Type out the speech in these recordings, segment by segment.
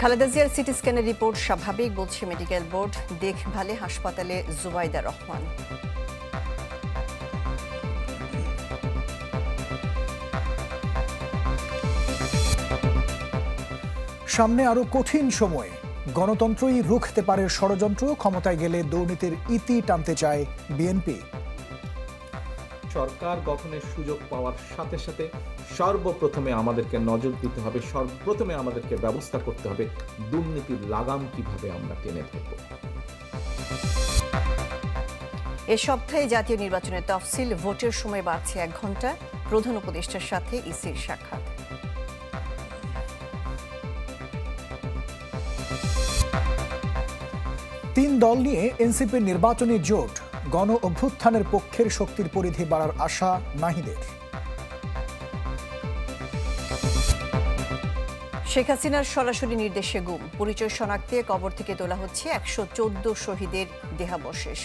খালেদা জিয়ার city স্ক্যানের report স্বাভাবিক বলছে মেডিকেল বোর্ড। দেখভালে হাসপাতালে জুবাইদা রহমান। সামনে আরও কঠিন সময়। গণতন্ত্রই রুখতে পারে ষড়যন্ত্র ক্ষমতায় গেলে দুর্নীতির ইতি টানতে চায় বিএনপি। সরকার গঠনের সুযোগ পাওয়ার সাথে সাথে সর্বপ্রথমে আমাদেরকে নজর দিতে হবে সর্বপ্রথমে আমাদেরকে ব্যবস্থা করতে হবে দুর্নীতির লাগাম কীভাবে আমরা টেনে ধরব। এ সপ্তাহে জাতীয় নির্বাচনের তফসিল ভোটের সময় বাড়ছে এক ঘণ্টা প্রধান উপদেষ্টার সাথে ইসির সাক্ষাৎ। তিন দল নিয়ে এনসিপির নির্বাচনী জোট গণ অভ্যুত্থানের পক্ষের শক্তির পরিধি বাড়ার আশা নাহিদের। শেখ হাসিনার সরাসরি নির্দেশে গুম। পরিচয় শনাক্তে কবর থেকে তোলা হচ্ছে একশো চোদ্দ শহীদের দেহাবশেষ।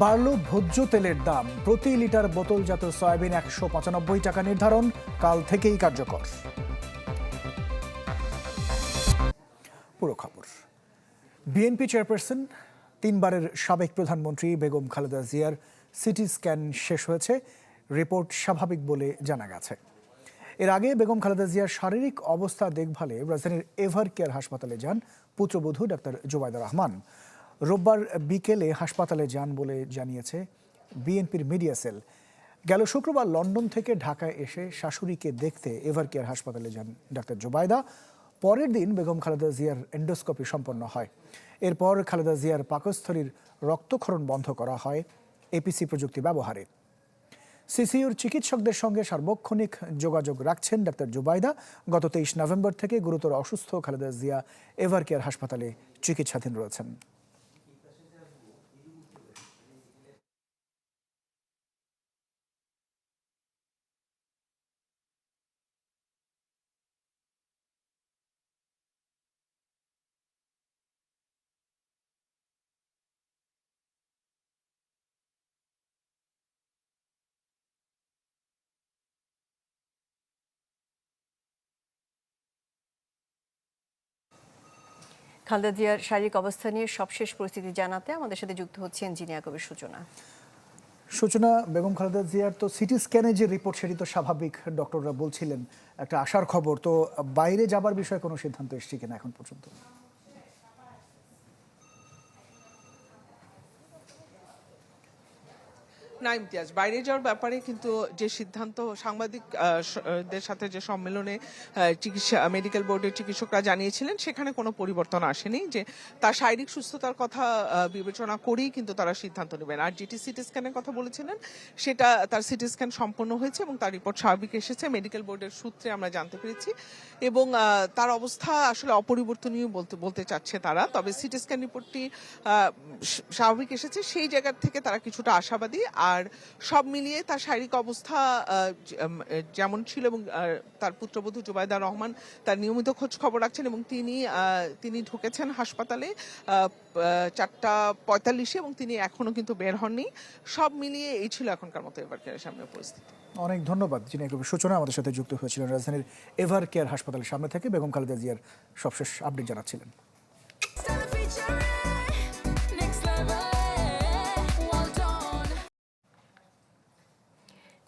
বাড়ল ভোজ্য তেলের দাম। প্রতি লিটার বোতলজাত সয়াবিন একশো পঁচানব্বই টাকা নির্ধারণ, কাল থেকেই কার্যকর। পুরো খবর। বিএনপি চেয়ারপারসন, তিনবারের সাবেক প্রধানমন্ত্রী বেগম খালেদা জিয়ার সিটি স্ক্যান শেষ হয়েছে। রিপোর্ট স্বাভাবিক বলে জানা গেছে। এর আগে বেগম খালেদা জিয়ার শারীরিক অবস্থা দেখভালে রাজধানীর এভার কেয়ার হাসপাতালে যান পুত্রবধূ ডাক্তার জোবায়দা রহমান। রোববার বিকেলে হাসপাতালে যান বলে জানিয়েছে বিএনপির মিডিয়া সেল। গেল শুক্রবার লন্ডন থেকে ঢাকায় এসে শাশুড়িকে দেখতে এভার কেয়ার হাসপাতালে যান ডাক্তার জোবায়দা পরের দিন বেগম খালেদা জিয়ার এন্ডোস্কোপি সম্পন্ন হয়। এরপর খালেদা জিয়ার পাকস্থলীর রক্তক্ষরণ বন্ধ করা হয় এপিসি প্রযুক্তি ব্যবহারে। সিসিউর চিকিৎসকদের সঙ্গে সার্বক্ষণিক যোগাযোগ রাখছেন ডাক্তার জুবাইদা। গত তেইশ নভেম্বর থেকে গুরুতর অসুস্থ খালেদা জিয়া এভার কেয়ার হাসপাতালে চিকিৎসাধীন রয়েছেন। খালেদা জিয়ার শারীরিক অবস্থা নিয়ে সবশেষ পরিস্থিতি জানাতে আমাদের সাথে যুক্ত হচ্ছে ইঞ্জিনিয়ার কবির সূচনা। সূচনা, বেগম খালেদা জিয়ার তো সিটি স্ক্যানে যে রিপোর্ট সেটি তো স্বাভাবিক, ডক্টররা বলছিলেন, একটা আশার খবর। তো বাইরে যাবার বিষয়ে কোনো সিদ্ধান্ত এসছে কিনা এখন পর্যন্ত? না ইমতিয়াজ বাইরে যাওয়ার ব্যাপারে কিন্তু যে সিদ্ধান্ত সাংবাদিক আহ, স- আহ, দের সাথে যে সম্মেলনে চিকিৎসা মেডিকেল বোর্ডের চিকিৎসকরা জানিয়েছিলেন সেখানে কোনো পরিবর্তন আসেনি যে তার শারীরিক সুস্থতার কথা বিবেচনা করেই কিন্তু তারা সিদ্ধান্ত নেবেন। আর যেটি সিটি স্ক্যানের কথা বলেছিলেন সেটা তার সিটি স্ক্যান সম্পন্ন হয়েছে এবং তার রিপোর্ট স্বাভাবিক এসেছে মেডিকেল বোর্ডের সূত্রে আমরা জানতে পেরেছি এবং তার অবস্থা আসলে অপরিবর্তনীয় বলতে বলতে চাচ্ছে তারা। তবে সিটি স্ক্যান রিপোর্টটি স্বাভাবিক এসেছে সেই জায়গার থেকে তারা কিছুটা আশাবাদী। আর সব মিলিয়ে তার শারীরিক অবস্থা যেমন ছিল এবং তার পুত্রবধূ জুবাইদা রহমান তার নিয়মিত খোঁজ খবর রাখছেন এবং তিনি তিনি ঢুকেছেন হাসপাতালে চারটা পঁয়তাল্লিশে এবং তিনি এখনও কিন্তু বের হননি। সব মিলিয়ে এই ছিল এখনকার মতো এবার কেয়ারের সামনে পরিস্থিতি। অনেক ধন্যবাদ যিনি একটু সূচনা আমাদের সাথে যুক্ত হয়েছিলেন। রাজধানীর এভার কেয়ার হাসপাতালের সামনে থেকে বেগম খালেদা জিয়ার সবশেষ আপডেট জানাচ্ছিলেন।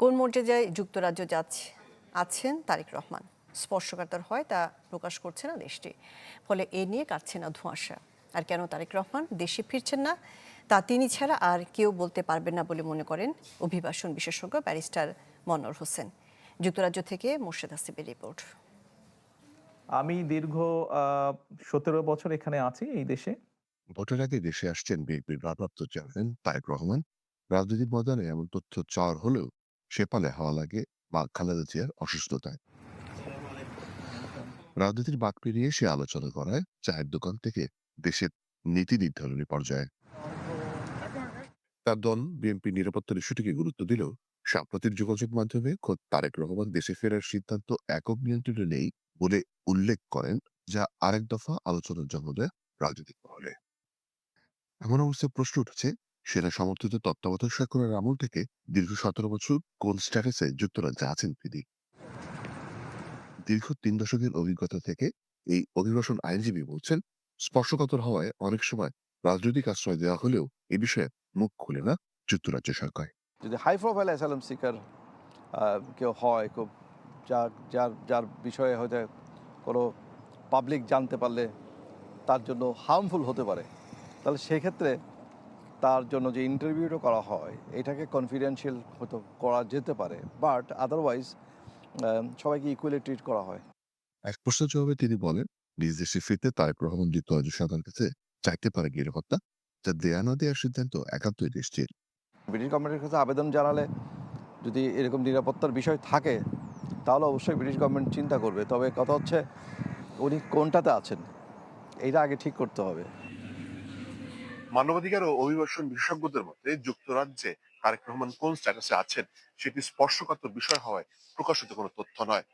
কোন মর্যাদায় যুক্তরাজ্য যাচ্ছে আছেন তারেক রহমান? স্পর্শকাতর হয় তা প্রকাশ করছে না দেশটি। ফলে এ নিয়ে কাটছে না ধোঁয়াশা। আর কেন তারেক রহমান দেশে ফিরছেন না? তা তিনি ছাড়া আর কেউ বলতে পারবেন না বলে মনে করেন অভিবাসন বিশেষজ্ঞ ব্যারিস্টার মনোয়ার হোসেন। যুক্তরাজ্য থেকে মোর্শেদ হাসিবের রিপোর্ট। আমি দীর্ঘ সতেরো বছর এখানে আছি এই দেশে। ভোটের আগে দেশে আসছেন বিএনপির ভারপ্রাপ্ত চেয়ারম্যান তারেক রহমান। রাজনৈতিক ময়দানে এমন তথ্য চাওয়ার হলেও সে পালে হাওয়া লাগে, মা খালেদা জিয়ার অসুস্থতায়। রাজনীতির বাক পেরিয়ে সে আলোচনা করায় চায়ের দোকান থেকে দেশের নীতি নির্ধারণী পর্যায়ে। তার দল বিএনপি নিরাপত্তার ইস্যুটিকে গুরুত্ব দিলেও সাম্প্রতিক যোগাযোগ মাধ্যমে খোদ তারেক রহমান দেশে ফেরার সিদ্ধান্ত একক নিয়ন্ত্রণে নেই বলে উল্লেখ করেন যা আরেক দফা আলোচনার জন্ম দেয় রাজনৈতিক মহলে। এমন অবস্থায় প্রশ্ন উঠেছে সেনা সমর্থিত তত্ত্বাবধায়ক সরকারের আমল থেকে দীর্ঘ সতেরো বছর কোন স্ট্যাটাসে যুক্তরাজ্যে আছেন তিনি? দীর্ঘ তিন দশকের অভিজ্ঞতা থেকে এই অভিবাসন আইনজীবী বলছেন, স্পর্শকাতর হওয়ায় অনেক সময় রাজনৈতিক আশ্রয় দেওয়া হলেও এ বিষয়ে মুখ খুলে না যুক্তরাজ্য সরকার। যদি হাই প্রোফাইল অ্যাসাইলাম সিকার কেউ হয়, খুব যার যার যার বিষয়ে হয়তো কোনো পাবলিক জানতে পারলে তার জন্য হার্মফুল হতে পারে, তাহলে সেক্ষেত্রে তার জন্য যে ইন্টারভিউটা করা হয় এটাকে কনফিডেন্সিয়াল হয়তো করা যেতে পারে বাট আদারওয়াইজ সবাইকে ইকুয়ালি ট্রিট করা হয়। এক প্রশ্নের জবাবে তিনি বলেন নিজ দেশে ফিরতে তারেক রহমান যুক্তরাজ্য সরকারের কাছে চাইতে পারে নিরাপত্তা যা দেয়া না দেওয়ার সিদ্ধান্ত একান্তই দেশটির। ব্রিটিশ গভর্নমেন্টের কাছে আবেদন জানালে যদি এরকম নিরাপত্তার বিষয় থাকে তাহলে অবশ্যই ব্রিটিশ গভর্নমেন্ট চিন্তা করবে। তবে কথা হচ্ছে উনি কোনটাতে আছেন এটা আগে ঠিক করতে হবে। মানবাধিকার ও অভিবাসন বিশেষজ্ঞদের মতে যুক্তরাজ্যে তারেক রহমান কোন স্ট্যাটাসে আছেন সেটি স্পর্শকাতর বিষয় হওয়ায় প্রকাশিত কোনো তথ্য নয়।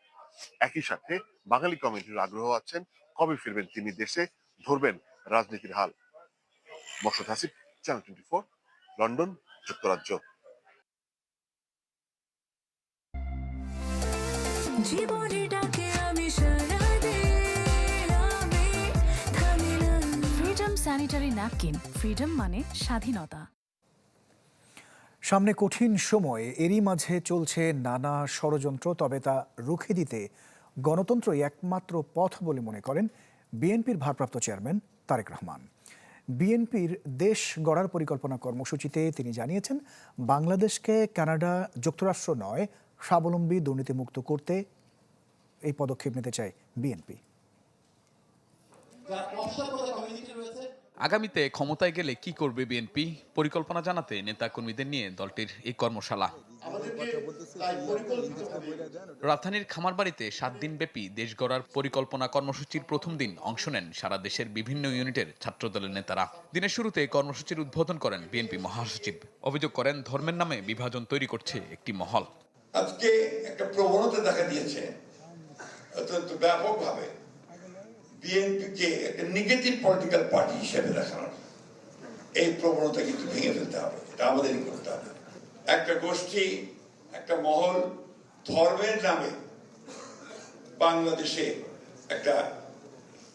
একই সাথে বাঙালি কমিউনিটির আগ্রহ আছেন কবে ফিরবেন তিনি দেশে ধরবেন রাজনীতির হাল। Mashad Hasib channel twenty four London যুক্তরাজ্য। জীবনে স্যানিটারি ন্যাপকিন ফ্রিডম মানে স্বাধীনতা। সামনে কঠিন সময় এরই মাঝে চলছে নানা ষড়যন্ত্র তবে তা রুখে দিতে গণতন্ত্রই একমাত্র পথ বলে মনে করেন বিএনপির ভারপ্রাপ্ত চেয়ারম্যান তারেক রহমান। বিএনপির দেশ গড়ার পরিকল্পনা কর্মসূচিতে তিনি জানিয়েছেন বাংলাদেশকে কানাডা যুক্তরাষ্ট্র নয় স্বাবলম্বী দুর্নীতিমুক্ত করতে এই পদক্ষেপ নিতে চায় বিএনপি। আগামীতে ক্ষমতায় গেলে কি করবে বিএনপি? পরিকল্পনা জানাতে নেতা কর্মীদের নিয়ে দলটির এই কর্মশালা। রাজধানীর খামারবাড়িতে সাত দিন ব্যাপী দেশ গড়ার পরিকল্পনা কর্মসূচির প্রথম দিন অংশ নেন সারা দেশের বিভিন্ন ইউনিটের ছাত্রদলের নেতারা। দিনের শুরুতে কর্মসূচির উদ্বোধন করেন বিএনপি মহাসচিব। অভিযোগ করেন, ধর্মের নামে বিভাজন তৈরি করছে একটি মহল। আজকে একটা প্রবণতা দেখা দিয়েছে। অত্যন্ত ব্যাপকভাবে। বিএনপিকে একটা নেগেটিভ পলিটিক্যাল পার্টি হিসেবে দেখানোর এই প্রবণতা কিন্তু ভেঙে ফেলতে হবে এটা আমাদেরই করতে হবে। একটা গোষ্ঠী একটা মহল ধর্মের নামে বাংলাদেশে একটা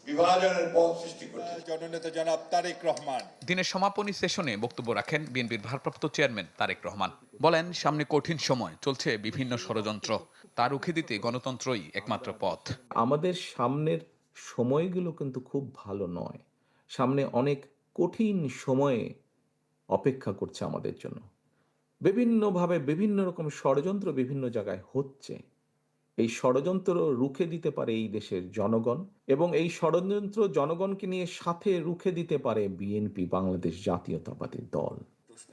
বিভাজনের পথ সৃষ্টি করছে জননেতা জনাব তারেক রহমান। দিনের সমাপনী সেশনে বক্তব্য রাখেন বিএনপির ভারপ্রাপ্ত চেয়ারম্যান তারেক রহমান। বলেন সামনে কঠিন সময় চলছে বিভিন্ন ষড়যন্ত্র। তা রুখে দিতে গণতন্ত্রই একমাত্র পথ। আমাদের সামনের সময়গুলো কিন্তু খুব ভালো নয়। সামনে অনেক কঠিন সময়ে অপেক্ষা করছে আমাদের জন্য। বিভিন্নভাবে বিভিন্ন রকম ষড়যন্ত্র বিভিন্ন জায়গায় হচ্ছে। এই ষড়যন্ত্র রুখে দিতে পারে এই দেশের জনগণ এবং এই ষড়যন্ত্র জনগণকে নিয়ে সাথে রুখে দিতে পারে বিএনপি বাংলাদেশ জাতীয়তাবাদী দল।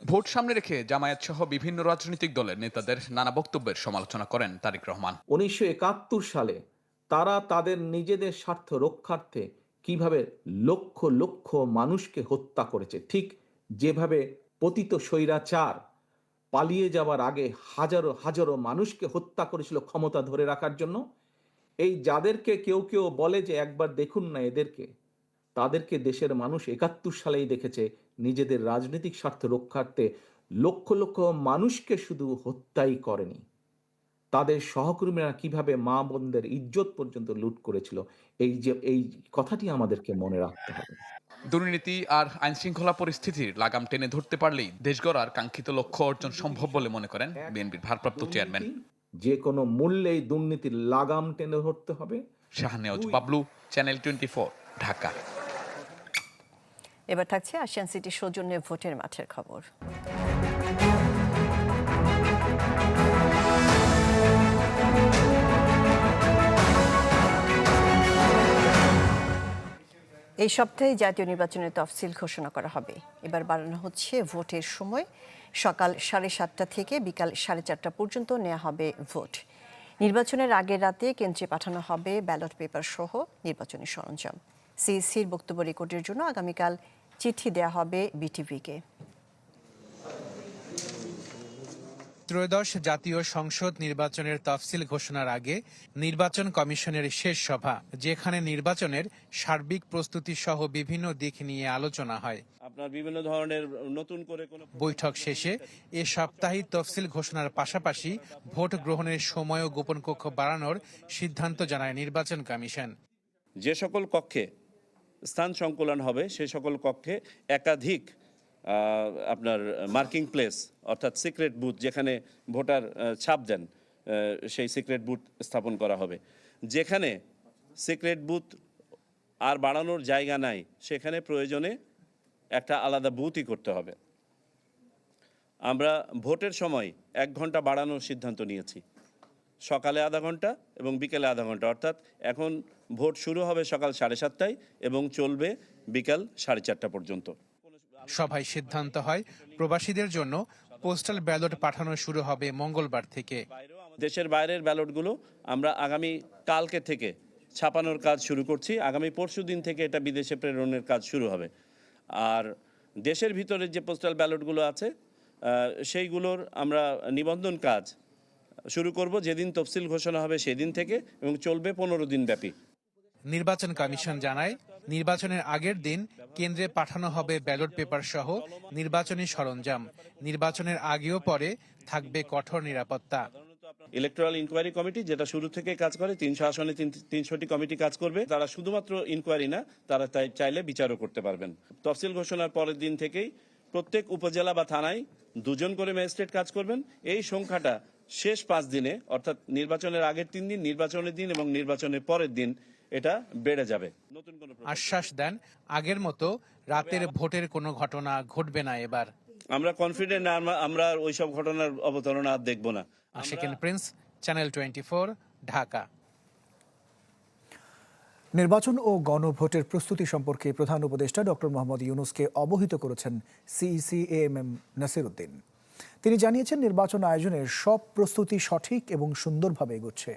ভোট সামনে রেখে জামায়াত সহ বিভিন্ন রাজনৈতিক দলের নেতাদের নানা বক্তব্যের সমালোচনা করেন তারেক রহমান। উনিশশো একাত্তর সালে তারা তাদের নিজেদের স্বার্থ রক্ষার্থে কীভাবে লক্ষ লক্ষ মানুষকে হত্যা করেছে, ঠিক যেভাবে পতিত স্বৈরাচার পালিয়ে যাওয়ার আগে হাজারো হাজারো মানুষকে হত্যা করেছিল ক্ষমতা ধরে রাখার জন্য। এই যাদেরকে কেউ কেউ বলে যে একবার দেখুন না এদেরকে, তাদেরকে দেশের মানুষ একাত্তর সালেই দেখেছে নিজেদের রাজনৈতিক স্বার্থ রক্ষার্থে লক্ষ লক্ষ মানুষকে শুধু হত্যাই করেনি। তাদের সহকর্মীরা কীভাবে মা বোনদের ইজ্জত পর্যন্ত লুট করেছিল এই যে এই কথাটি আমাদেরকে মনে রাখতে হবে। দুর্নীতি আর আইন শৃঙ্খলা পরিস্থিতির লাগাম টেনে ধরতে পারলেই দেশ গড়ার কাঙ্ক্ষিত লক্ষ্য অর্জন সম্ভব বলে মনে করেন বিএনপির ভারপ্রাপ্ত চেয়ারম্যান। যে কোনো মূল্যেই দুর্নীতির লাগাম টেনে ধরতে হবে। Shahnewaz Bablu channel twenty Dhaka. এবার থাকছে আশিয়ান সিটি সৌজন্যে ভোটের মাঠের খবর। এই সপ্তাহে জাতীয় নির্বাচনের তফসিল ঘোষণা করা হবে। এবার বাড়ানো হচ্ছে ভোটের সময়। সকাল সাড়ে সাতটা থেকে বিকাল সাড়ে চারটা পর্যন্ত নেওয়া হবে ভোট। নির্বাচনের আগের রাতে কেন্দ্রে পাঠানো হবে ব্যালট পেপার সহ নির্বাচনী সরঞ্জাম। সিইসির বক্তব্য রেকর্ডের জন্য আগামীকাল চিঠি দেওয়া হবে বিটিভিকে। ত্রয়োদশ জাতীয় সংসদ নির্বাচনের তফসিল ঘোষণার আগে নির্বাচন কমিশনের শেষ সভা যেখানে নির্বাচনের সার্বিক প্রস্তুতি সহ বিভিন্ন দিক নিয়ে আলোচনা হয়। আপনার বিভিন্ন ধরনের নতুন করে বৈঠক শেষে এ সপ্তাহে তফসিল ঘোষণার পাশাপাশি ভোট গ্রহণের সময় ও গোপন কক্ষ বাড়ানোর সিদ্ধান্ত জানায় নির্বাচন কমিশন। যে সকল কক্ষে স্থান সংকুলন হবে সে সকল কক্ষে একাধিক আপনার মার্কিং প্লেস, অর্থাৎ সিক্রেট বুথ যেখানে ভোটার ছাপ দেন সেই সিক্রেট বুথ স্থাপন করা হবে। যেখানে সিক্রেট বুথ আর বাড়ানোর জায়গা নাই, সেখানে প্রয়োজনে একটা আলাদা বুথই করতে হবে। আমরা ভোটের সময় এক ঘণ্টা বাড়ানোর সিদ্ধান্ত নিয়েছি। সকালে আধা ঘণ্টা এবং বিকেলে আধা ঘণ্টা, অর্থাৎ এখন ভোট শুরু হবে সকাল সাড়ে সাতটায় এবং চলবে বিকাল সাড়ে চারটা পর্যন্ত। সভায় সিদ্ধান্ত হয় প্রবাসীদের জন্য পোস্টাল ব্যালট পাঠানো শুরু হবে মঙ্গলবার থেকে। দেশের বাইরের ব্যালটগুলো আমরা আগামী কালকে থেকে ছাপানোর কাজ শুরু করছি। আগামী পরশু দিন থেকে এটা বিদেশে প্রেরণের কাজ শুরু হবে। আর দেশের ভিতরে যে পোস্টাল ব্যালটগুলো আছে সেইগুলোর আমরা নিবন্ধন কাজ শুরু করব। যেদিন তফসিল ঘোষণা হবে সেদিন থেকে এবং চলবে পনেরো দিন ব্যাপী। নির্বাচন কমিশন জানায় নির্বাচনের আগের দিন কেন্দ্রে পাঠানো হবে ব্যালট পেপার সহ নির্বাচনী সরঞ্জাম। নির্বাচনের আগেও পরে থাকবে কঠোর নিরাপত্তা। ইলেকট্রাল ইনকোয়ারি কমিটি যেটা শুরু থেকে কাজ করে তিনশো আসনে তিনশোটি কমিটি কাজ করবে। তারা শুধুমাত্র ইনকোয়ারি না, তারা চাইলে বিচারও করতে পারবেন। তফসিল ঘোষণার পরের দিন থেকেই প্রত্যেক উপজেলা বা থানায় দুজন করে ম্যাজিস্ট্রেট কাজ করবেন। এই সংখ্যাটা শেষ পাঁচ দিনে, অর্থাৎ নির্বাচনের আগের তিন দিন, নির্বাচনের দিন এবং নির্বাচনের পরের দিন এটা বেড়ে যাবে। নতুন কোনো আশ্বাস দেন আগের মতো রাতের ভোটের কোনো ঘটনা ঘটবে না এবার। আমরা কনফিডেন্ট আমরা ওইসব ঘটনার অবতারণা আর দেখব না। Ashiken Prince channel twenty Dhaka. নির্বাচন ও গণভোটের প্রস্তুতি সম্পর্কে প্রধান উপদেষ্টা ডক্টর মোহাম্মদ ইউনুসকে অবহিত করেছেন CEC M M Nasir Uddin তিনি জানিয়েছেন নির্বাচন আয়োজনের সব প্রস্তুতি সঠিক এবং সুন্দরভাবে এগোচ্ছে।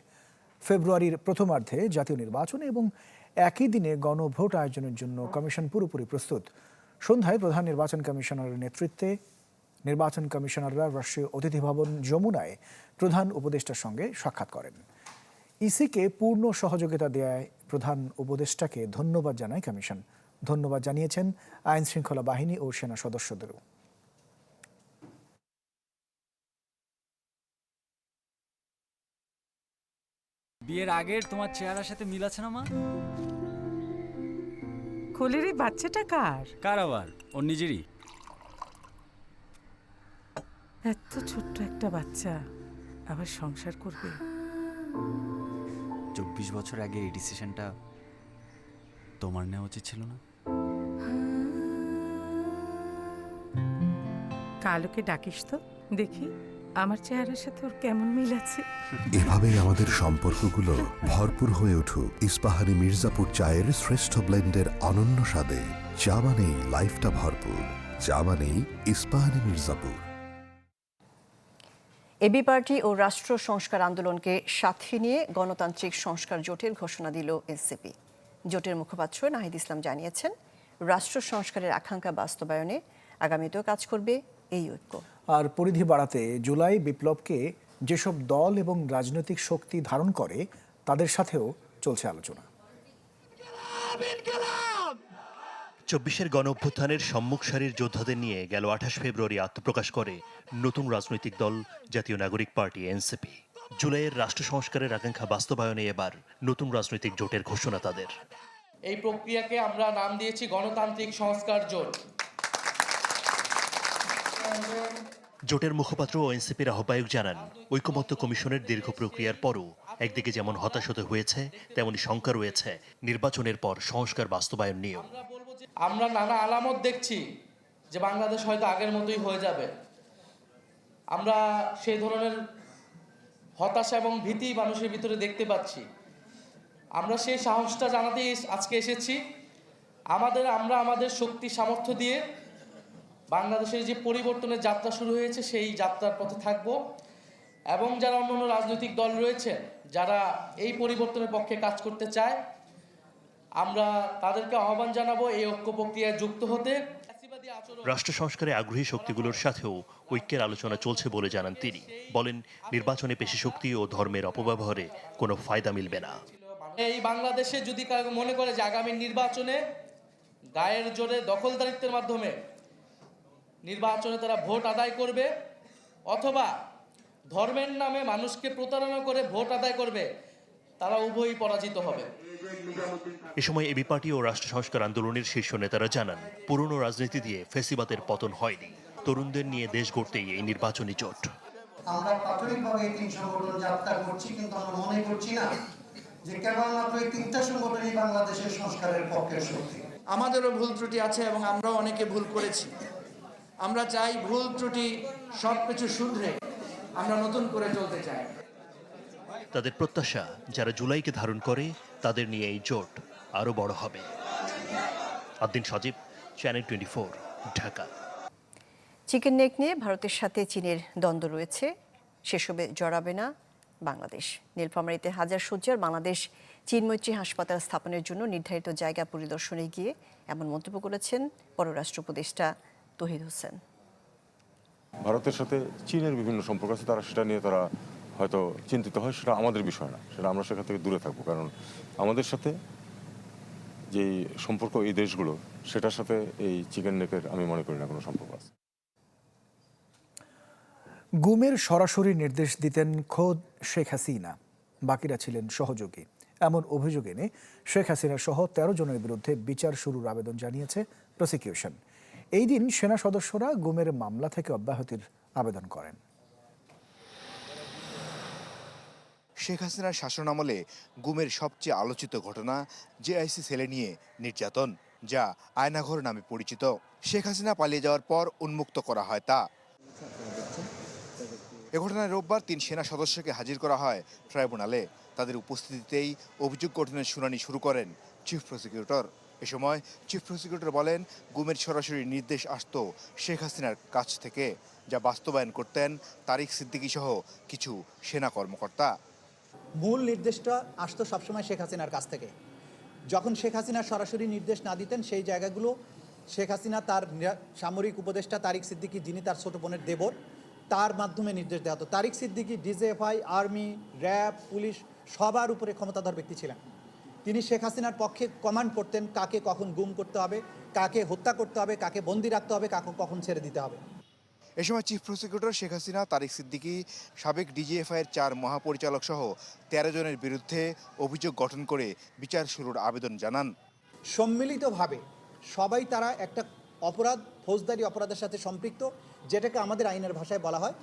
ফেব্রুয়ারির প্রথমার্ধে জাতীয় নির্বাচন এবং একই দিনে গণভোট আয়োজনের জন্য কমিশন পুরোপুরি প্রস্তুত। সন্ধ্যায় প্রধান নির্বাচন কমিশনারের নেতৃত্বে নির্বাচন কমিশনাররা রাষ্ট্রীয় অতিথি ভবন যমুনায় প্রধান উপদেষ্টার সঙ্গে সাক্ষাৎ করেন। ইসিকে পূর্ণ সহযোগিতা দেওয়ায় প্রধান উপদেষ্টাকে ধন্যবাদ জানায় কমিশন। ধন্যবাদ জানিয়েছেন আইন শৃঙ্খলা বাহিনী ও সেনা সদস্যদেরও। বিয়ের আগের তোমার চেহারার সাথে মিল আছে না মা? কোলের এই বাচ্চাটা কার? কার আবার? ওর নিজেরই। এত ছোট্ট একটা বাচ্চা আবার সংসার করবে? চব্বিশ বছর আগে এই ডিসিশনটা তোমার নেওয়া উচিত ছিল না? কালোকে ডাকিস তো দেখি। আমার চেহারার সাথে ওর কেমন মিল আছে? এভাবেই আমাদের সম্পর্কগুলো ভরপুর হয়ে উঠুক। ইস্পাহানি মির্জাপুর চায়ের শ্রেষ্ঠ ব্লেন্ডের অনন্য স্বাদে। চা মানেই লাইফটা ভরপুর। চা মানেই ইস্পাহানি মির্জাপুর। এবি পার্টি ও রাষ্ট্র সংস্কার আন্দোলনকে সাথে নিয়ে গণতান্ত্রিক সংস্কার জোটের ঘোষণা দিল এনসিপি। জোটের মুখপাত্র নাহিদ ইসলাম জানিয়েছেন রাষ্ট্র সংস্কারের আকাঙ্ক্ষা বাস্তবায়নে আগামীতেও কাজ করবে এই ঐক্য। আর পরিধি বাড়াতে জুলাই বিপ্লবকে যেসব দল এবং রাজনৈতিক শক্তি ধারণ করে তাদের সাথেও চলছে আলোচনা। চব্বিশের গণ অভ্যুত্থানের সম্মুখ সারির যোদ্ধাদের নিয়ে গেল আঠাশ ফেব্রুয়ারি আত্মপ্রকাশ করে নতুন রাজনৈতিক দল জাতীয় নাগরিক পার্টি এনসিপি। জুলাইয়ের রাষ্ট্র সংস্কারের আকাঙ্ক্ষা বাস্তবায়নে এবার নতুন রাজনৈতিক জোটের ঘোষণা তাদের। এই প্রক্রিয়াকে আমরা নাম দিয়েছি গণতান্ত্রিক সংস্কার জোট। জোটের মুখপাত্র ও এনসিপির আহ্বায়ক জানান, ঐকমত্য কমিশনের দীর্ঘ প্রক্রিয়ার পরও একদিকে যেমন হতাশ হতে হয়েছে, তেমনি শঙ্কা রয়েছে নির্বাচনের পর সংস্কার বাস্তবায়ন নিয়েও। আমরা নানা আলামত দেখছি যে বাংলাদেশ হয়তো আগের মতোই হয়ে যাবে। আমরা সেই ধরনের হতাশা এবং ভীতি মানুষের ভিতরে দেখতে পাচ্ছি। আমরা সেই সাহসটা জানাতেই আজকে এসেছি। আমাদের, আমরা আমাদের শক্তি, সামর্থ্য দিয়ে বাংলাদেশের যে পরিবর্তনের যাত্রা শুরু হয়েছে সেই যাত্রার পথে থাকব। এবং যারা অন্যান্য রাজনৈতিক দল রয়েছে যারা এই পরিবর্তনের পক্ষে কাজ করতে চায় আমরা তাদেরকে আহ্বান জানাব এই ঐক্য প্রক্রিয়ায় যুক্ত হতে। রাষ্ট্র সংস্কারে আগ্রহী শক্তিগুলোর সাথেও ঐক্যের আলোচনা চলছে বলে জানান তিনি। বলেন নির্বাচনে পেশি শক্তি ও ধর্মের অপব্যবহারে কোনো ফায়দা মিলবে না। এই বাংলাদেশে যদি মনে করে যে আগামী নির্বাচনে গায়ের জোরে দখলদারিত্বের মাধ্যমে নির্বাচনে তারা ভোট আদায় করবে অথবা ধর্মের নামে মানুষকে প্রতারণা করে ভোট আদায় করবে তারা উভয়ই পরাজিত হবে। এ সময় এবি পার্টি ও রাষ্ট্র সংস্কার আন্দোলনের শীর্ষ নেতারা জানান পুরনো রাজনীতি দিয়ে ফেসিবাদের পতন হয়নি। তরুণদের নিয়ে দেশ গড়তেই এই নির্বাচনী জোট। আমরা প্রাথমিকভাবে এই তিন সংগঠন যাত্রা করছি কিন্তু আমরা মনে করছি না যে কেবলমাত্র এই তিনটা সংগঠনই বাংলাদেশের সংস্কারের পক্ষের শক্তি। আমাদেরও ভুল ত্রুটি আছে এবং আমরাও অনেকে ভুল করেছি। আমরা চাই ভুল ত্রুটি সব কিছু শুধরে আমরা নতুন করে চলতে চাই। তাদের প্রত্যাশা যারা জুলাইকে ধারণ করে তাদের নিয়ে এই জোট আরও বড় হবে। Addin Sajib channel twenty Dhaka. Chicken neck নিয়ে ভারতের সাথে চীনের দ্বন্দ্ব রয়েছে। সেসবে জড়াবে না বাংলাদেশ। নীলফামারীতে হাজার সজ্জার বাংলাদেশ চীন মৈত্রী হাসপাতাল স্থাপনের জন্য নির্ধারিত জায়গা পরিদর্শনে গিয়ে এমন মন্তব্য করেছেন পররাষ্ট্র উপদেষ্টা তহিদ হোসেন। ভারতের সাথে চীনের বিভিন্ন সম্পর্ক আছে তারা সেটা নিয়ে তারা হয়তো চিন্তিত হয় সেটা আমাদের বিষয় না সেটা আমরা সেখান থেকে দূরে থাকব। কারণ আমাদের সাথে যে সম্পর্ক এই দেশগুলো সেটার সাথে এই চিকেন নেকের আমি মনে করি না কোনো সম্পর্ক আছে। গুমের সরাসরি নির্দেশ দিতেন খোদ শেখ হাসিনা। বাকিরা ছিলেন সহযোগী। এমন অভিযোগ এনে শেখ হাসিনা সহ তেরো জনের বিরুদ্ধে বিচার শুরুর আবেদন জানিয়েছে প্রসিকিউশন এই দিন সেনা সদস্যরা গুমের মামলা থেকে অব্যাহতির আবেদন করেন। শেখ হাসিনার শাসনামলে গুমের সবচেয়ে আলোচিত ঘটনা জেআইসি সেলে নিয়ে নির্যাতন, যা আয়নাঘর নামে পরিচিত। শেখ হাসিনা পালিয়ে যাওয়ার পর উন্মুক্ত করা হয় তা। এ ঘটনায় রোববার তিন সেনা সদস্যকে হাজির করা হয় ট্রাইব্যুনালে। তাদের উপস্থিতিতেই অভিযোগ গঠনের শুনানি শুরু করেন চিফ প্রসিকিউটর। এ সময় চিফ প্রসিকিউটর বলেন, গুমের সরাসরি নির্দেশ আসতো শেখ হাসিনার কাছ থেকে, যা বাস্তবায়ন করতেন তারিক সিদ্দিকী সহ কিছু সেনা কর্মকর্তা। মূল নির্দেশটা আসতো সবসময় শেখ হাসিনার কাছ থেকে। যখন শেখ হাসিনা সরাসরি নির্দেশ না দিতেন, সেই জায়গাগুলো শেখ হাসিনা তার সামরিক উপদেষ্টা তারিক সিদ্দিকী, যিনি তার ছোট বোনের দেবর, তার মাধ্যমে নির্দেশ দেওয়া হতো। Tarique Siddiqui, DGFI, army, RAB, police সবার উপরে ক্ষমতাধর ব্যক্তি ছিলেন। তিনি শেখ হাসিনার পক্ষে কমান্ড করতেন কাকে কখন গুম করতে হবে কাকে হত্যা করতে হবে কাকে বন্দি রাখতে হবে কাকে কখন ছেড়ে দিতে হবে। এ সময় চিফ প্রসিকিউটর শেখ হাসিনা তারিক সিদ্দিকী সাবেক ডিজিএফআইয়ের চার মহাপরিচালক সহ তেরো জনের বিরুদ্ধে অভিযোগ গঠন করে বিচার শুরুর আবেদন জানান। সম্মিলিতভাবে সবাই তারা একটা অপরাধ ফৌজদারি অপরাধের সাথে সম্পৃক্ত যেটাকে আমাদের আইনের ভাষায় বলা হয়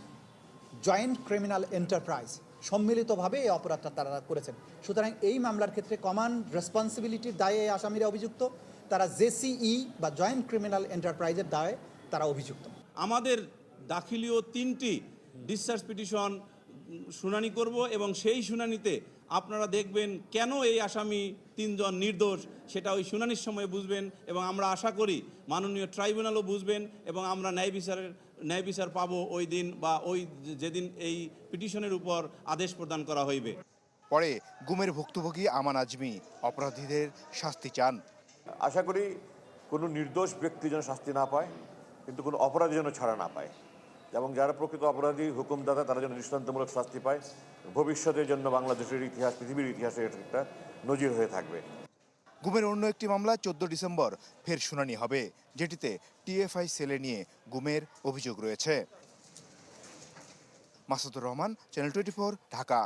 জয়েন্ট ক্রিমিনাল এন্টারপ্রাইজ সম্মিলিতভাবে এই অপরাধটা তারা করেছেন। সুতরাং এই মামলার ক্ষেত্রে কমান রেসপন্সিবিলিটির দায়ে এই আসামিরা অভিযুক্ত, তারা জেসিই বা জয়েন্ট ক্রিমিনাল এন্টারপ্রাইজের দায়ে তারা অভিযুক্ত। আমাদের দাখিলীয় তিনটি ডিসচার্জ পিটিশন শুনানি করব এবং সেই শুনানিতে আপনারা দেখবেন কেন এই আসামি তিনজন নির্দোষ, সেটা ওই শুনানির সময় বুঝবেন এবং আমরা আশা করি মাননীয় ট্রাইব্যুনালও বুঝবেন এবং আমরা ন্যায় বিচারের ন্যায় বিচার পাবো ওই দিন বা ওই যেদিন এই পিটিশনের উপর আদেশ প্রদান করা হইবে। পরে গুমের ভুক্তভোগী আমান আজমি অপরাধীদের শাস্তি চান। আশা করি কোনো নির্দোষ ব্যক্তি যেন শাস্তি না পায় কিন্তু কোনো অপরাধী যেন ছাড়া না পায়। এবং যারা প্রকৃত অপরাধী হুকুমদাতা তারা যেন দৃষ্টান্তমূলক শাস্তি পায়। ভবিষ্যতের জন্য বাংলাদেশের ইতিহাস পৃথিবীর ইতিহাসে এটা একটা নজির হয়ে থাকবে। গুমের অন্য একটি মামলা চোদ্দ ডিসেম্বর ফের শুনানি হবে, যেটিতে টিএফআই সেলে নিয়ে গুমের অভিযোগ রয়েছে। Masudur Rahman, channel twenty Dhaka.